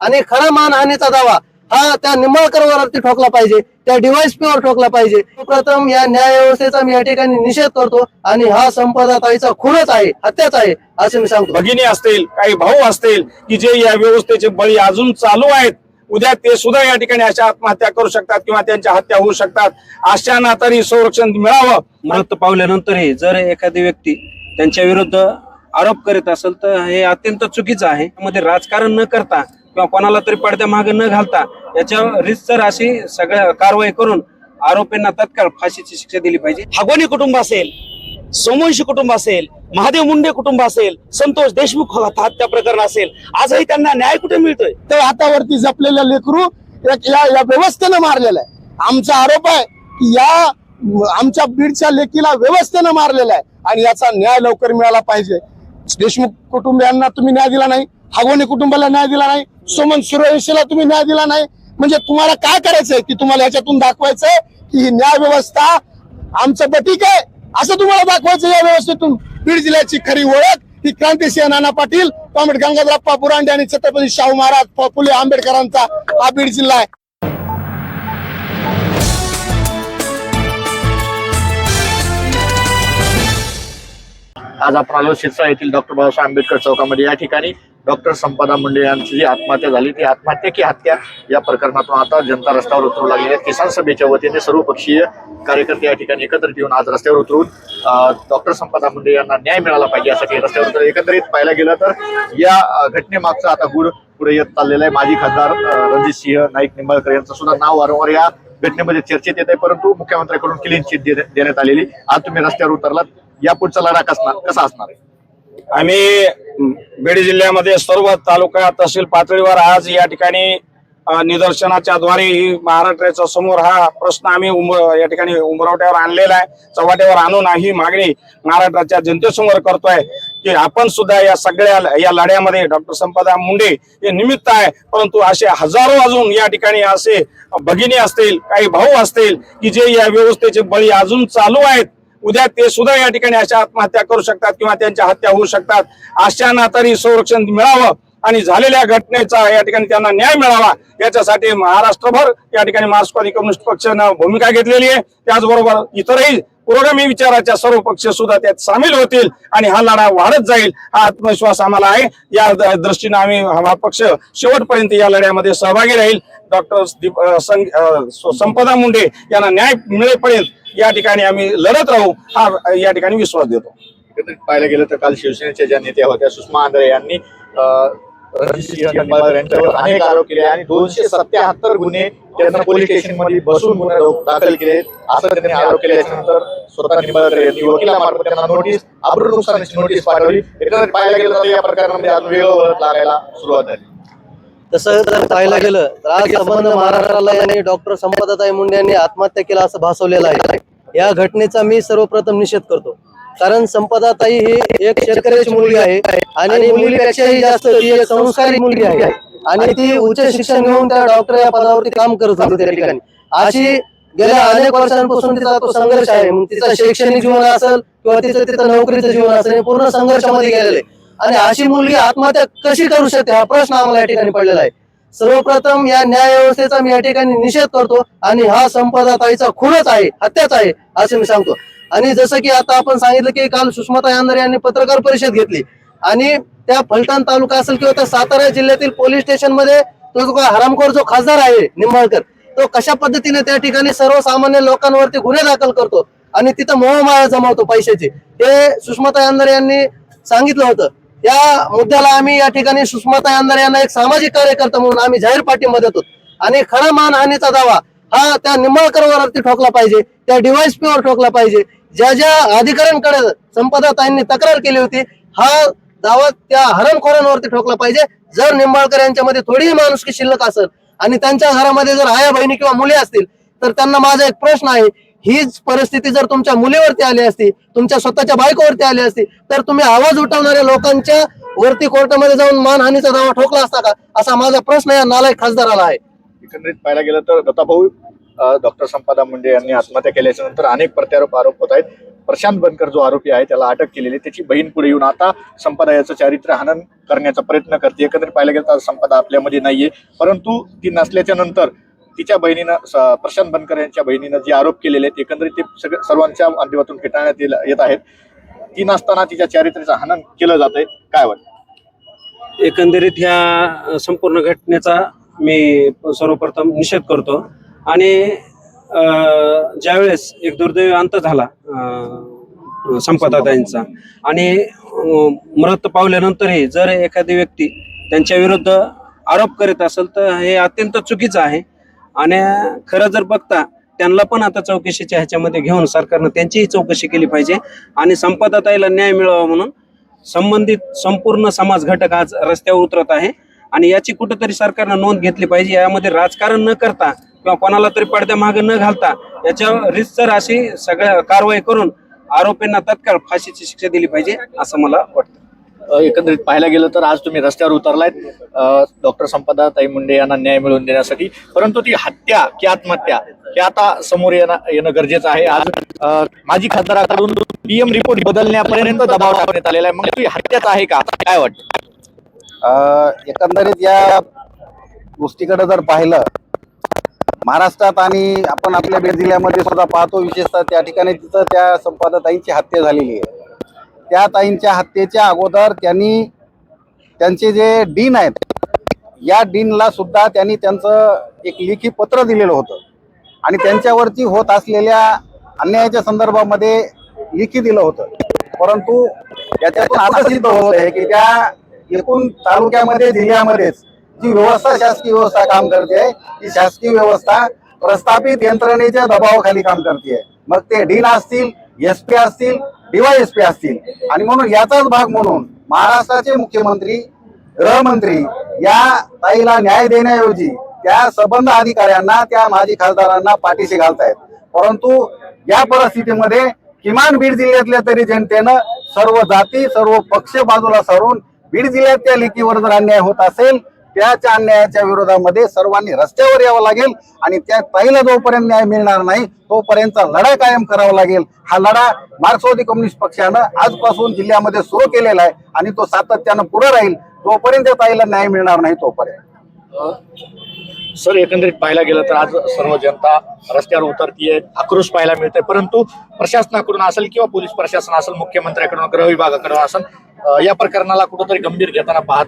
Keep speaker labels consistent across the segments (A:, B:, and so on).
A: आणि खरा मानहानीचा दावा हा त्या निंबाळकरवरती ठोकला पाहिजे त्या DYSP वर ठोकला पाहिजे. प्रथम या न्याय व्यवस्थेचा मी या ठिकाणी निषेध करतो आणि हा संपदा ताईचा खूनच आहे हत्याच आहे असं मी सांगतो.
B: भगिनी असतील काही भाऊ असतील की जे या व्यवस्थेचे बळी अजून चालू आहेत उद्या ते सुद्धा या ठिकाणी अशा आत्महत्या करू शकतात किंवा त्यांच्या हत्या होऊ शकतात. अशांना तरी संरक्षण मिळावं.
C: मृत पावल्यानंतरही जर एखादी व्यक्ती त्यांच्या विरुद्ध आरोप करीत असेल तर हे अत्यंत चुकीचं आहे. मध्ये राजकारण न करता किंवा कोणाला तरी पडद्या मागे न घालता याच्यावर रितसर अशी सगळ्या कारवाई करून आरोपींना तत्काळ फाशीची शिक्षा दिली पाहिजे.
D: हागोनी कुटुंब असेल सोमवंशी कुटुंब असेल महादेव मुंडे कुटुंब असेल संतोष देशमुख हत्या प्रकरण असेल आजही त्यांना न्याय कुठे मिळतोय?
E: ते हातावरती जपलेलं लेकरू या या व्यवस्थेनं मारलेलं आहे. आमचा आरोप आहे की या आमच्या बीडच्या लेकीला व्यवस्थेनं मारलेला आहे आणि याचा न्याय लवकर मिळाला पाहिजे. देशमुख कुटुंबियांना तुम्ही न्याय दिला नाही. हागोनी कुटुंबाला न्याय दिला नाही. सोमन सूर्यवंशीला तुम्ही न्याय दिला नाही. म्हणजे तुम्हाला काय करायचंय की तुम्हाला याच्यातून दाखवायचंय की ही न्याय व्यवस्था आमचं बटीक आहे? असं तुम्हाला दाखवायचं या व्यवस्थेतून. बीड जिल्ह्याची खरी ओळख ही क्रांतिसिंह नाना पाटील कॉम्रेड गंगाधरप्पा बुरांडे आणि छत्रपती शाहू महाराज फुले आंबेडकरांचा हा बीड जिल्हा आहे.
F: आज आपण आलो शिरसा येथील डॉक्टर बाबासाहेब आंबेडकर चौकामध्ये. या ठिकाणी डॉक्टर संपदा मुंडे यांची जी आत्महत्या झाली ती आत्महत्या की हत्या या प्रकरणातून आता जनता रस्त्यावर उतरू लागली आहे. किसान सभेच्या वतीने सर्वपक्षीय कार्यकर्ते या ठिकाणी एकत्रित येऊन आज रस्त्यावर उतरून डॉक्टर संपदा मुंडे यांना न्याय मिळाला पाहिजे यासाठी रस्त्यावर उतर एकंदरीत पाहायला गेलं तर या घटनेमागचा आता गुड पुढे येत चाललेलं आहे. माजी खासदार रणजित सिंह नाईक निंबाळकर यांचं सुद्धा नाव वारंवार या घटनेमध्ये चर्चेत येत आहे. परंतु मुख्यमंत्र्यांकडून क्लीन चिट देण्यात आलेली. आज तुम्ही रस्त्यावर उतरलात. या पुढचा लढा कसणार कसा असणार?
B: आम्ही म, बीड जिल्ह्यामध्ये सर्व तालुका तहसील पातळीवर आज या ठिकाणी निदर्शनाच्या द्वारे ही महाराष्ट्राच्या समोर हा प्रश्न आम्ही या ठिकाणी उमरवट्यावर आणलेला आहे. चव्हाट्यावर आणून ही मागणी महाराष्ट्राच्या जनतेसमोर करतोय की आपण सुद्धा या सगळ्या या लढ्यामध्ये डॉक्टर संपदा मुंडे हे निमित्त आहे. परंतु असे हजारो अजून या ठिकाणी असे भगिनी असतील काही भाऊ असतील की जे या व्यवस्थेचे बळी अजून चालू आहेत. उद्या ते सुद्धा या ठिकाणी अशा आत्महत्या करू शकतात किंवा त्यांच्या हत्या होऊ शकतात. अशांना तरी संरक्षण मिळावं आणि झालेल्या घटनेचा या ठिकाणी त्यांना न्याय मिळावा याच्यासाठी महाराष्ट्रभर या ठिकाणी मार्क्सवादी कम्युनिस्ट पक्षानं भूमिका घेतलेली आहे. त्याचबरोबर इतरही पुरोगामी विचाराच्या सर्व पक्ष सुद्धा त्यात सामील होतील आणि हा लढा वाढत जाईल हा आत्मविश्वास आम्हाला आहे. या दृष्टीनं दृष्टीने आम्ही हा पक्ष शेवटपर्यंत या लढ्यामध्ये सहभागी राहील. डॉक्टर संपदा मुंडे यांना न्याय मिळेपर्यंत या ठिकाणी आम्ही लढत राहू हा या ठिकाणी विश्वास देतो.
F: पाहायला गेलं तर काल शिवसेनेच्या ज्या नेत्या होत्या सुषमा आंध्रे यांनी यांच्यावर अनेक आरोप केले आणि दोनशे सत्याहत्तर गुन्हे त्यांना पोलीस स्टेशनमध्ये बसून गुन्हे दाखल केले. असं त्यांनी आरोप केले. त्याच्यानंतर स्वतः निंबाळकर यांनी वकिलामार्फत त्यांना नोटीस नुकसानीची नोटीस पाठवली. एकंदरीत पाहायला गेलं तर या प्रकरणामध्ये वेगळं वळण लागायला सुरुवात झाली.
A: तसं जर पाहायला गेलं तर आज संबंध महाराष्ट्राला यांनी डॉक्टर संपदाताई मुंडे यांनी आत्महत्या केला असं भासवलेलं आहे. या घटनेचा मी सर्वप्रथम निषेध करतो. कारण संपदाताई ही एक शेतकऱ्याची मुलगी आहे आणि मुलीपेक्षाही जास्त ती एक संस्कारी मुलगी आहे. आणि ती उच्च शिक्षण घेऊन त्या डॉक्टर या पदावरती काम करत होती त्या ठिकाणी. अशी गेल्या अनेक वर्षांपासून तिचा तो संघर्ष आहे. मग तिचं शैक्षणिक जीवन असेल किंवा तिचं तिचं नोकरीचं जीवन असेल पूर्ण संघर्षामध्ये गेलेलं आहे. आणि अशी मुलगी आत्महत्या कशी करू शकते हा प्रश्न आम्हाला या ठिकाणी पडलेला आहे. सर्वप्रथम या न्याय व्यवस्थेचा मी या ठिकाणी निषेध करतो आणि हा संपदा ताईचा खूनच आहे हत्याच आहे असं मी सांगतो. आणि जसं की आता आपण सांगितलं की काल सुषमाताई अंधारे यांनी पत्रकार परिषद घेतली. आणि त्या फलटण तालुका असेल किंवा त्या सातारा जिल्ह्यातील पोलीस स्टेशनमध्ये तो जो काय हरामखोर जो खासदार आहे निंबाळकर तो कशा पद्धतीने त्या ठिकाणी सर्वसामान्य लोकांवरती गुन्हे दाखल करतो आणि तिथं मोहमाया जमावतो पैशाची हे सुषमाताई अंधारे यांनी सांगितलं होतं. या मुद्द्याला आम्ही या ठिकाणी सुषमाताई अंधारे यांना एक सामाजिक कार्यकर्ता म्हणून आम्ही जाहीर पाठिंबा देतो. आणि खरा मानहानीचा दावा हा त्या निंबाळकरवरती ठोकला पाहिजे त्या DYSP वर ठोकला पाहिजे. ज्या ज्या अधिकाऱ्यांकडे संपदा ताईंनी तक्रार केली होती हा दावा त्या हरणखोरांवरती ठोकला पाहिजे. जर निंबाळकर यांच्यामध्ये थोडीही माणुसकी शिल्लक असेल आणि त्यांच्या घरामध्ये जर आया बहिणी किंवा मुली असतील तर त्यांना माझा एक प्रश्न आहे हीच परिस्थिती जर तुमच्या मुलीवरती आली असती तुमच्या स्वतःच्या बायकोवरती आली असती तर तुम्ही आवाज उठवणाऱ्या लोकांच्या वरती कोर्टामध्ये जाऊन मानहानीचा दावा ठोकला असता का? असा माझा प्रश्न या नालायक खासदाराला आहे.
F: एकंदरीत पाहायला गेलं तर दत्ताभाऊ डॉक्टर संपदा मुंडे यांनी आत्महत्या केल्याच्यानंतर अनेक प्रत्यारोप आरोप होत आहेत. प्रशांत बनकर जो आरोपी आहे त्याला अटक केलेली त्याची बहीण पुढे येऊन आता संपदा याचं चारित्र्य हनन करण्याचा प्रयत्न करते. एकंदरीत पाहिलं गेलं तर संपदा आपल्यामध्ये नाहीये. परंतु ती नसल्याच्या नंतर तिच्या बहिणीनं स- प्रशांत बनकर यांच्या बहिणीनं जे आरोप केलेले आहेत एकंदरीत ते सगळे सर्वांच्या माध्यमातून फेटाळण्यात येत आहेत. ती नसताना तिच्या चारित्र्याचं हनन केलं जातंय. काय वाटतं?
C: एकंदरीत ह्या संपूर्ण घटनेचा मी सर्वप्रथम निषेध करतो. आणि ज्यावेळेस एक दुर्दैवी अंत झाला संपदादाईंचा संपदाताईंचा आणि मृत पावल्यानंतरही जर एखादी व्यक्ती त्यांच्या विरुद्ध आरोप करीत असेल तर हे अत्यंत चुकीचं आहे. आणि खरं जर बघता त्यांना पण आता चौकशीच्या ह्याच्यामध्ये घेऊन सरकारनं त्यांचीही चौकशी केली पाहिजे आणि संपदाताईला न्याय मिळावा म्हणून संबंधित संपूर्ण समाज घटक आज रस्त्यावर उतरत आहे आणि याची कुठंतरी सरकारनं नोंद घेतली पाहिजे. यामध्ये राजकारण न करता किंवा कोणाला तरी पडद्या मागे न घालता याच्यावर रितसर अशी सगळ्या कारवाई करून आरोपींना तत्काळ फाशीची शिक्षा दिली पाहिजे असं मला वाटतं.
F: एकंदरीत पाहायला गेलं तर आज तुम्ही रस्त्यावर उतरलायत. डॉक्टर संपदा ताई मुंडे यांना न्याय मिळवून देण्यासाठी. परंतु ती हत्या की आत्महत्या हे आता समोर येणं येणं गरजेचं आहे. आज माजी खासदाराकडून पीएम रिपोर्ट बदलण्यापर्यंत दबाव टाकण्यात आलेला आहे. मग ती हत्याच आहे का? काय वाटत?
G: एकंदरीत या गोष्टीकडे जर पाहिलं महाराष्ट्रात आणि आपण आपल्या बीड जिल्ह्यामध्ये सुद्धा पाहतो विशेषतः त्या ठिकाणी तिथं त्या संपादताईंची हत्या झालेली आहे. त्या ताईंच्या हत्येच्या अगोदर त्यांनी त्यांचे जे डीन आहेत या डीनला सुद्धा त्यांनी त्यांचं एक लेखी पत्र दिलेलं होतं. आणि त्यांच्यावरती होत असलेल्या अन्यायाच्या संदर्भामध्ये लिखी दिलं होतं. परंतु याच्यातून असं सिद्ध होत आहे की त्या एकूण तालुक्यामध्ये जिल्ह्यामध्येच जी व्यवस्था शासकीय व्यवस्था काम करते ती शासकीय व्यवस्था प्रस्थापित यंत्रणेच्या दबावाखाली काम करते. मग ते डीन असतील एस पी असतील. डीवायएसपी असतील आणि म्हणून याचाच भाग म्हणून महाराष्ट्राचे मुख्यमंत्री गृहमंत्री या ताईला न्याय देण्याऐवजी त्या संबंध अधिकाऱ्यांना त्या माजी खासदारांना पाठीशी घालतायत. परंतु या परिस्थितीमध्ये किमान बीड जिल्ह्यातल्या तरी जनतेनं सर्व जाती सर्व पक्ष बाजूला सारून बीड जिल्ह्यात त्या लेखीवर जर अन्याय होत असेल त्याच्या अन्यायाच्या विरोधामध्ये सर्वांनी रस्त्यावर यावं लागेल आणि त्या ताईला जोपर्यंत न्याय मिळणार नाही तोपर्यंतचा लढा कायम करावा लागेल. हा लढा मार्क्सवादी कम्युनिस्ट पक्षानं आजपासून जिल्ह्यामध्ये सुरू केलेला आहे आणि तो सातत्यानं पुढे राहील. तोपर्यंत त्या ताईला न्याय मिळणार नाही तोपर्यंत.
F: सर एकंदरीत पाहायला गेलं तर आज सर्व जनता रस्त्यावर उतरतीये आक्रोश पाहायला मिळतोय. परंतु प्रशासनाकडून असेल किंवा पोलीस प्रशासन असेल मुख्यमंत्र्याकडून गृह विभागाकडून असेल या प्रकरणाला कुठंतरी गंभीर घेताना पाहत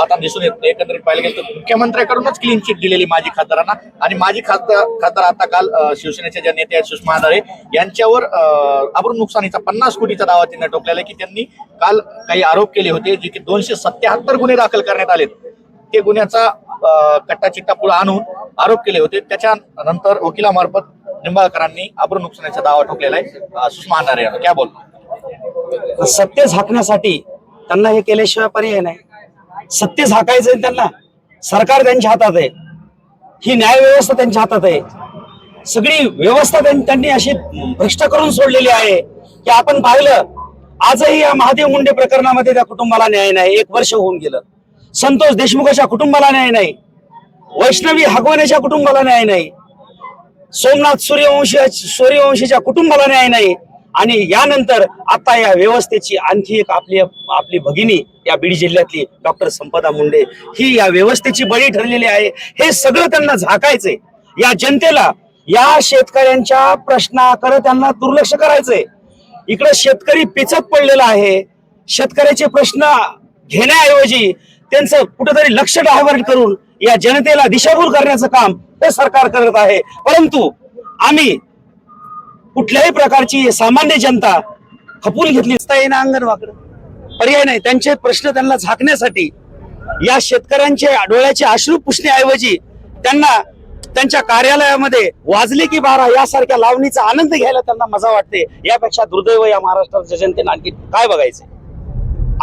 F: आता दिसून येत नाही. एकंदरीत पाहिलं गेलं तर मुख्यमंत्र्याकडूनच क्लीन चिट दिलेली माजी खासदारांना. आणि माजी खासदार खासदार आता काल शिवसेनेचे शिवसेनेच्या ज्या नेते आहेत सुषमा आधारे यांच्यावर अब्रून नुकसानीचा पन्नास कोटीचा दावा त्यांनी टोकलेला आहे की त्यांनी काल काही आरोप केले होते जे की दोनशे सत्याहत्तर गुन्हे दाखल करण्यात आलेत. ते गुन्ह्याचा कट्टा चिट्टा पुढे आणून आरोप केले होते. त्याच्यानंतर वकिलामार्फत निंबाळकरांनी अब्रून नुकसानीचा दावा ठोकलेला आहे. सुषमा आधारे काय बोल
D: सत्य झाकण्यासाठी त्यांना हे केल्याशिवाय पर्याय नाही. सत्य झाकायचं त्यांना. सरकार त्यांच्या हातात आहे. ही न्याय व्यवस्था त्यांच्या हातात आहे. सगळी व्यवस्था त्यांनी अशी भ्रष्ट करून सोडलेली आहे. की आपण पाहिलं. आजही या महादेव मुंडे प्रकरणामध्ये त्या कुटुंबाला न्याय नाही. एक वर्ष होऊन गेलं. संतोष देशमुखाच्या कुटुंबाला न्याय नाही. वैष्णवी हगवण्याच्या कुटुंबाला न्याय नाही. सोमनाथ सूर्यवंशी सूर्यवंशीच्या कुटुंबाला न्याय नाही. आणि यानंतर आता या व्यवस्थेची आणखी एक आपली आपली भगिनी या बीड जिल्ह्यातली डॉक्टर संपदा मुंडे ही या व्यवस्थेची बळी ठरलेली आहे. हे सगळं त्यांना झाकायचंय. या जनतेला या शेतकऱ्यांच्या प्रश्नाकडे त्यांना दुर्लक्ष करायचंय. इकडे शेतकरी पिचत पडलेला आहे. शेतकऱ्याचे प्रश्न घेण्याऐवजी त्यांचं कुठेतरी लक्ष डायव्हर्ट करून या जनतेला दिशाभूल करण्याचं काम हे सरकार करत आहे. परंतु आम्ही कुठल्याही प्रकारची सामान्य जनता खपून घेतली असता येईना अंगण वाकडं पर्याय नाही. त्यांचे प्रश्न त्यांना झाकण्यासाठी या शेतकऱ्यांचे डोळ्याचे अश्रू पुसण्याऐवजी त्यांना त्यांच्या कार्यालयामध्ये वाजले की बारा यासारख्या लावणीचा आनंद घ्यायला त्यांना मजा वाटते. यापेक्षा दुर्दैव या महाराष्ट्राच्या जनतेनं आणखी काय बघायचं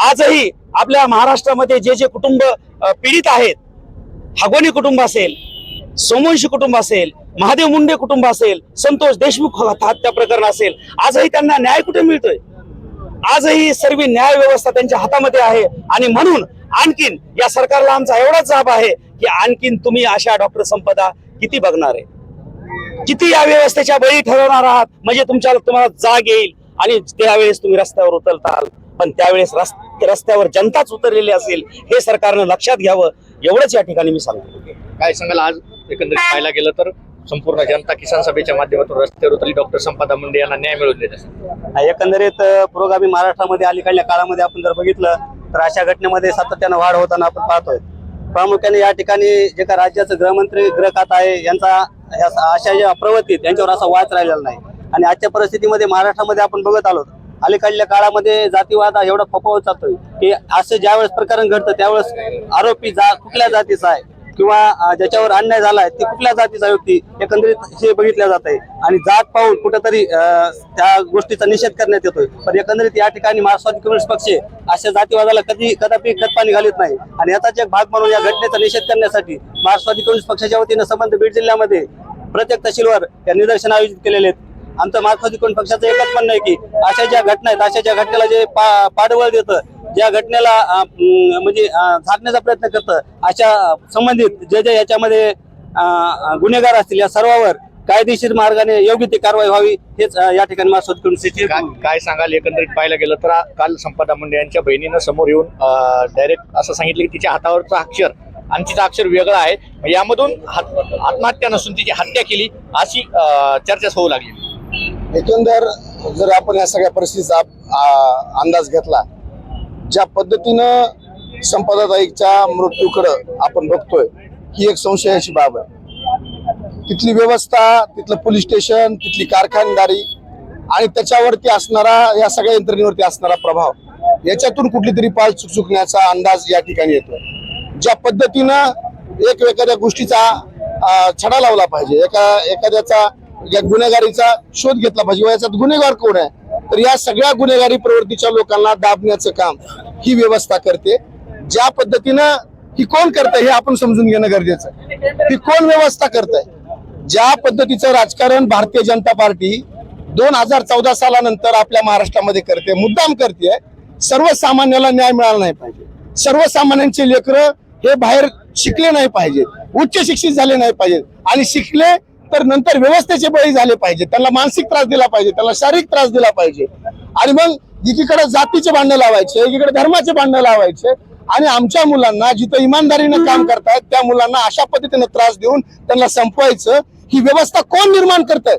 D: आजही आपल्या महाराष्ट्रामध्ये जे जे कुटुंब पीडित आहेत हागोनी कुटुंब असेल सोमवंशी कुटुंब असेल महादेव मुंडे कुटुंब असेल संतोष देशमुख हत्या प्रकरण असेल. आजही त्यांना न्याय कुठे मिळतोय? आजही सर्व न्याय व्यवस्था त्यांच्या हातामध्ये आहे. आणि म्हणून आणखीन या सरकारला आमचा एवढाच जाब आहे की आणखीन तुम्ही अशा डॉक्टर संपदा किती बघणार आहे?
H: किती या व्यवस्थेच्या बळी ठरवणार आहात? म्हणजे तुमच्या तुम्हाला जाग येईल आणि त्यावेळेस तुम्ही रस्त्यावर उतरताल. पण त्यावेळेस रस्त्यावर जनताच उतरलेली असेल हे सरकारनं लक्षात घ्यावं. एवढंच या ठिकाणी मी सांगतो.
F: काय सांगाल आज? एकंदरीत पाहायला गेलं तर संपूर्ण जनता किसान सभेच्या माध्यमातून रस्त्यावर उतरली डॉक्टर संपदा मुंडे यांना न्याय मिळवून देत
H: एकंदरीत पुरोगामी महाराष्ट्रामध्ये अलीकडल्या काळामध्ये आपण जर बघितलं तर अशा घटनेमध्ये सातत्यानं वाढ होताना आपण पाहतोय. प्रामुख्याने या ठिकाणी जे का राज्याचं गृहमंत्री गृह आहे यांचा अशा ज्या प्रवृत्ती यांच्यावर असा वाच राहिलेला नाही. आणि आजच्या परिस्थितीमध्ये महाराष्ट्रामध्ये आपण बघत आलो अलीकडल्या काळामध्ये जातीवाद हा एवढा फोपावत जातोय की असं ज्यावेळेस प्रकरण घडतं त्यावेळेस आरोपी जा कुठल्या जातीचा आहे? किंवा ज्याच्यावर अन्याय झाला आहे ती कुठल्या जातीचा व्यक्ती एकंदरीत हे बघितलं जात आहे. आणि जात पाहून कुठेतरी त्या गोष्टीचा निषेध करण्यात येतोय. पण एकंदरीत या ठिकाणी मार्क्सवादी कम्युनिस्ट पक्ष अशा जातीवादाला कधी कदापि खतपाणी घालत नाही. आणि याचाच एक भाग म्हणून या घटनेचा निषेध करण्यासाठी मार्क्सवादी कम्युनिस्ट पक्षाच्या वतीनं संबंध बीड जिल्ह्यामध्ये प्रत्येक तहसीलवर या निदर्शन आयोजित केलेले आहेत. आमचं मार्क्सवादी कोण पक्षाचं एकच म्हणणं आहे की अशा ज्या घटना आहेत अशा ज्या घटनेला जे पा पाठबळ देतं ज्या घटनेला म्हणजे झाकण्याचा प्रयत्न करतं. अशा संबंधित जे जे याच्यामध्ये गुन्हेगार असतील या सर्वांवर कायदेशीर मार्गाने योग्य ती कारवाई व्हावी हेच या ठिकाणी कम्युनिस्टचे
F: काय काय सांगाल? एकंदरीत पाहायला गेलं तर काल संपदा मुंडे यांच्या बहिणीनं समोर येऊन डायरेक्ट असं सांगितलं की तिच्या हातावरचं अक्षर आणि तिचं अक्षर वेगळं आहे. यामधून हात- आत्महत्या नसून तिची हत्या केली अशी चर्चा होऊ लागली.
E: एकंदर जर आपण या सगळ्या परिस्थितीचा अंदाज घेतला ज्या पद्धतीनं संपदाताईकच्या मृत्यूकडं आपण बघतोय ही एक संशयाची बाब आहे. तिथली व्यवस्था तिथलं पोलीस स्टेशन तिथली कारखानदारी आणि त्याच्यावरती असणारा या सगळ्या यंत्रणेवरती असणारा प्रभाव याच्यातून कुठली तरी पाल चुकचुकण्याचा अंदाज या ठिकाणी येतोय. ज्या पद्धतीनं एक एखाद्या गोष्टीचा छडा लावला पाहिजे एका एखाद्याचा या गुन्हेगारीचा शोध घेतला पाहिजे याच्यात गुन्हेगार कोण आहे? तर या सगळ्या गुन्हेगारी प्रवृत्तीच्या लोकांना दाबण्याचं काम ही व्यवस्था करते. ज्या पद्धतीनं ही कोण करत हे आपण समजून घेणं गरजेचं आहे. ही कोण व्यवस्था करते ज्या पद्धतीचं राजकारण भारतीय जनता पार्टी दोन हजार चौदा सालानंतर आपल्या महाराष्ट्रामध्ये करते मुद्दाम करते सर्वसामान्याला न्याय मिळाला नाही पाहिजे. सर्वसामान्यांचे लेकरं हे बाहेर शिकले नाही पाहिजे उच्च शिक्षित झाले नाही पाहिजेत आणि शिकले तर नंतर व्यवस्थेचे बळी झाले पाहिजे. त्यांना मानसिक त्रास दिला पाहिजे त्यांना शारीरिक त्रास दिला पाहिजे. आणि मग एकीकडे जातीचे भांडणं लावायचे एकीकडे धर्माचे भांडणं लावायचे. आणि आमच्या मुलांना जिथं इमानदारीनं काम करतायत त्या मुलांना अशा पद्धतीने त्रास देऊन त्यांना संपवायचं. ही व्यवस्था कोण निर्माण करतंय?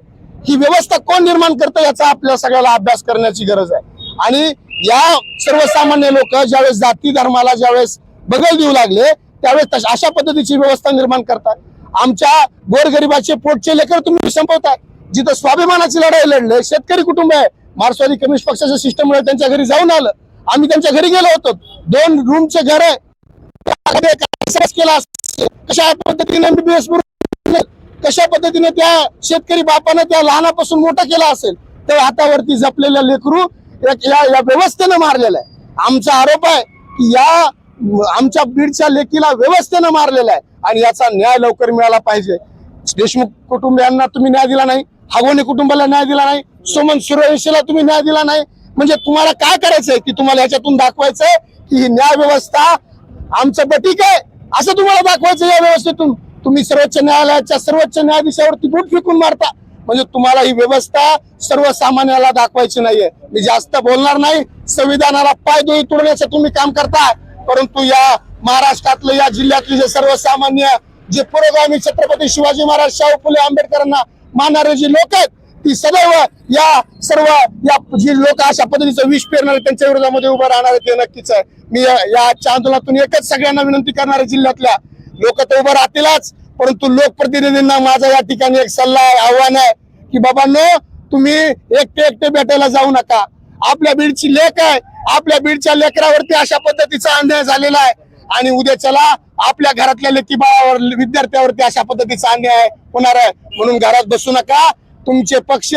E: ही व्यवस्था कोण निर्माण करतं याचा आपल्या सगळ्याला अभ्यास करण्याची गरज आहे. आणि या सर्वसामान्य लोक ज्यावेळेस जाती धर्माला ज्यावेळेस बगल देऊ लागले त्यावेळेस अशा पद्धतीची व्यवस्था निर्माण करतात आमच्या गोरगरिबाचे पोटचे लेकर तुम्ही संपवताय. जिथं स्वाभिमानाची लढाई लढले शेतकरी कुटुंब आहे. मार्क्सवादी कम्युनिस्ट पक्षाच्या सिस्टममुळे त्यांच्या घरी जाऊन आलं. आम्ही त्यांच्या घरी गेलो होतो. दोन रूमचे घर आहे. केला कशा पद्धतीने एमबीबीएस कशा पद्धतीने त्या शेतकरी बापानं त्या लहानापासून मोठं केलं असेल? तर हातावरती जपलेल्या लेकरू या या व्यवस्थेनं मारलेलं आहे. आमचा आरोप आहे की या आमच्या बीडच्या लेकीला व्यवस्थेनं मारलेला आहे. आणि याचा न्याय लवकर मिळाला पाहिजे. देशमुख कुटुंबियांना तुम्ही न्याय दिला नाही हागोने कुटुंबाला न्याय दिला नाही सोमन सूर्यवंशीला तुम्ही न्याय दिला नाही. म्हणजे तुम्हाला काय करायचंय की तुम्हाला याच्यातून दाखवायचंय की ही न्याय व्यवस्था आमचं बटीक आहे असं तुम्हाला दाखवायचं या व्यवस्थेतून. तुम्ही सर्वोच्च न्यायालयाच्या सर्वोच्च न्यायाधीशावरती बूट फेकून मारता. म्हणजे तुम्हाला ही व्यवस्था सर्वसामान्याला दाखवायची नाहीये. मी जास्त बोलणार नाही संविधानाला पाय तोडण्याचं तुम्ही काम करताय. परंतु या महाराष्ट्रातलं या जिल्ह्यातले जे सर्वसामान्य जे पुरोगामी छत्रपती शिवाजी महाराज शाहू फुले आंबेडकरांना मानणारे जे लोक आहेत ती सदैव या सर्व या जी लोक अशा पद्धतीचं विष पेरणारे त्यांच्या विरोधामध्ये उभं राहणार ते नक्कीच आहे. मी या आजच्या आंदोलनातून एकच सगळ्यांना विनंती करणारे जिल्ह्यातल्या लोक तर उभं राहतीलच परंतु लोकप्रतिनिधींना माझा या ठिकाणी एक सल्ला आहे आव्हान आहे की बाबांनो तुम्ही एकटे एकटे भेटायला जाऊ नका. आपल्या बीडची लेख आहे आपल्या बीडच्या लेकरावरती अशा पद्धतीचा अन्याय झालेला आहे. आणि उद्या चला आपल्या घरातल्या लेकीबाळावर विद्यार्थ्यावरती अशा पद्धतीचा अन्याय होणार आहे. म्हणून घरात बसू नका. तुमचे पक्ष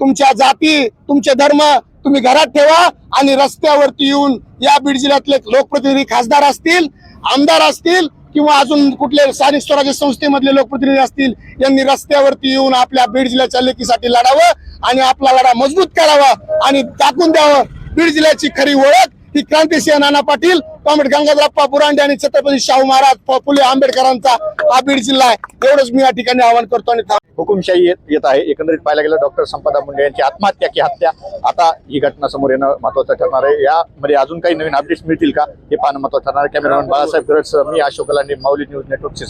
E: तुमच्या जाती तुमचे धर्म तुम्ही घरात ठेवा आणि रस्त्यावरती येऊन या बीड जिल्ह्यातले लोकप्रतिनिधी खासदार असतील आमदार असतील किंवा अजून कुठले स्थानिक स्वराज्य संस्थेमधले लोकप्रतिनिधी असतील यांनी रस्त्यावरती येऊन आपल्या बीड जिल्ह्याच्या लेखीसाठी लढावं आणि आपला लढा मजबूत करावा आणि टाकून द्यावं. बीड जिल्ह्याची खरी ओळख ही क्रांतिसिंह नाना पाटील. कॉम्रेड गंगाधरप्पा बुरांडे आणि छत्रपती शाहू महाराज फुले आंबेडकरांचा हा बीड जिल्हा आहे. एवढंच मी या ठिकाणी आवाहन करतो आणि
F: हुकुमशाही येत येत आहे. एकंदरीत पाहायला गेलं डॉक्टर संपदा मुंडे यांची आत्महत्या की हत्या. आता ही घटना समोर येणं महत्वाचं ठरणार आहे. यामध्ये अजून काही नवीन अपडेट्स मिळतील का? हे पाहणं महत्वाचं ठरणार आहे. कॅमेरामॅन बाळासाहेब गरज मी अशोक लांडे माऊली न्यूज नेटवर्कचे